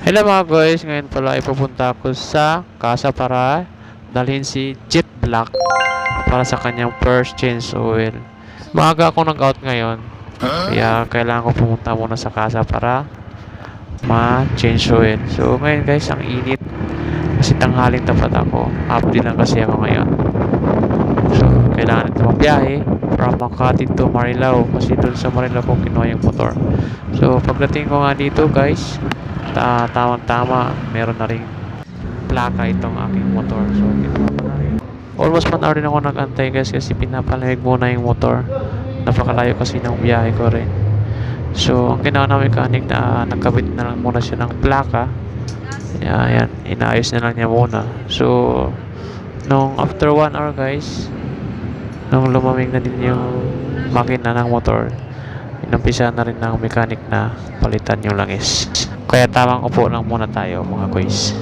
Hello mga guys, ngayon pala ay pupunta ako sa casa para dalhin si Jet Black para sa kanyang first change oil. Maaga ako nag-out ngayon, kaya kailangan ko pumunta muna sa casa para ma-change oil. So ngayon guys, ang init kasi tanghaling tapat ako. Day lang kasi ako ngayon. So kailangan ito magbiyahe from Makati to Marilao kasi doon sa Marilao ko kinuha yung motor. So pagdating ko nga dito guys, ta tamang tama. Meron na rin plaka itong aking motor. So na almost one hour din ako nagantay guys kasi pinapalamig muna yung motor. Napakalayo kasi ng biyahe ko rin. So ang ginawa ng mechanic na nagkabit na lang muna siya ng plaka. Yan, yan inaayos na lang niya muna. So nung after one hour guys nung lumamig na din yung makina ng motor inumpisa na rin ng mechanic na palitan yung langis. Kaya tamang upo lang muna tayo mga guys.